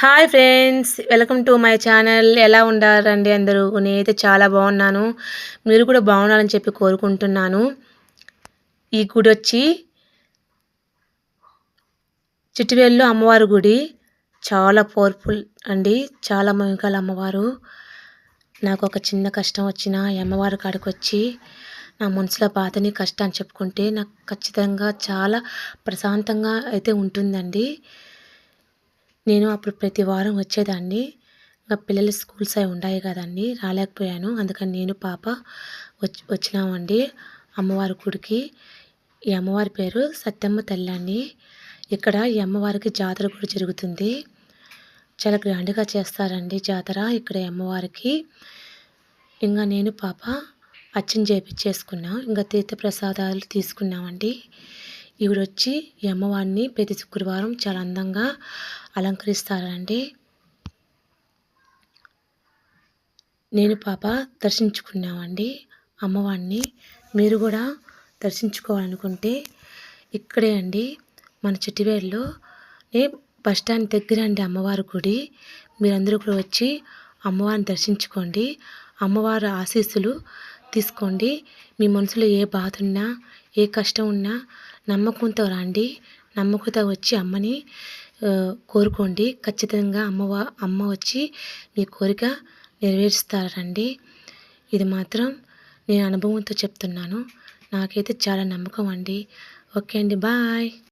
Hi friends welcome to my channel. ఎలా ఉండారండి అందరూ? నేనైతే చాలా బాగున్నాను. మీరు కూడా బాగున్నారని చెప్పి కోరుకుంటున్నాను. ఈ గుడి వచ్చి చిట్టివేల్లో అమ్మవారి గుడి. చాలా పవర్ఫుల్ అండి. చాలా మంగళ అమ్మవారు. నాకు ఒక చిన్న కష్టం వచ్చిన అమ్మవారి కాడికి వచ్చి నా మనసులో బాధని కష్టాన్ని చెప్పుకుంటే నాకు ఖచ్చితంగా చాలా ప్రశాంతంగా అయితే ఉంటుందండి. నేను అప్పుడు ప్రతి వారం వచ్చేదాన్ని. ఇంకా పిల్లలు స్కూల్స్ అవి ఉన్నాయి కదండి రాలేకపోయాను. అందుకని నేను పాప వచ్చి వచ్చినామండి అమ్మవారి గుడికి. ఈ అమ్మవారి పేరు సత్యమ్మ తల్లి అండి. ఇక్కడ ఈ అమ్మవారికి జాతర కూడా జరుగుతుంది. చాలా గ్రాండ్గా చేస్తారండి జాతర ఇక్కడ అమ్మవారికి. ఇంకా నేను పాప అచ్చం చేపించేసుకున్నాం ఇంకా తీర్థ ప్రసాదాలు తీసుకున్నామండి. ఈవిడ వచ్చి ఈ అమ్మవారిని ప్రతి శుక్రవారం చాలా అందంగా అలంకరిస్తారండి. నేను పాప దర్శించుకున్నామండి. అమ్మవారిని మీరు కూడా దర్శించుకోవాలనుకుంటే ఇక్కడే అండి మన చిట్టివేడులో బస్ స్టాండ్ దగ్గర అండి అమ్మవారి గుడి. మీరందరూ కూడా వచ్చి అమ్మవారిని దర్శించుకోండి. అమ్మవారి ఆశీస్సులు తీసుకోండి. మీ మనసులో ఏ బాధ ఉన్నా ఏ కష్టం ఉన్నా నమ్మకంతో రండి నమ్మకంతో వచ్చి అమ్మని కోరుకోండి. ఖచ్చితంగా అమ్మవ అమ్మ వచ్చి మీ కోరిక నెరవేరుస్తారండి. ఇది మాత్రం నేను అనుభవంతో చెప్తున్నాను. నాకైతే చాలా నమ్మకం అండి. ఓకే అండి బాయ్.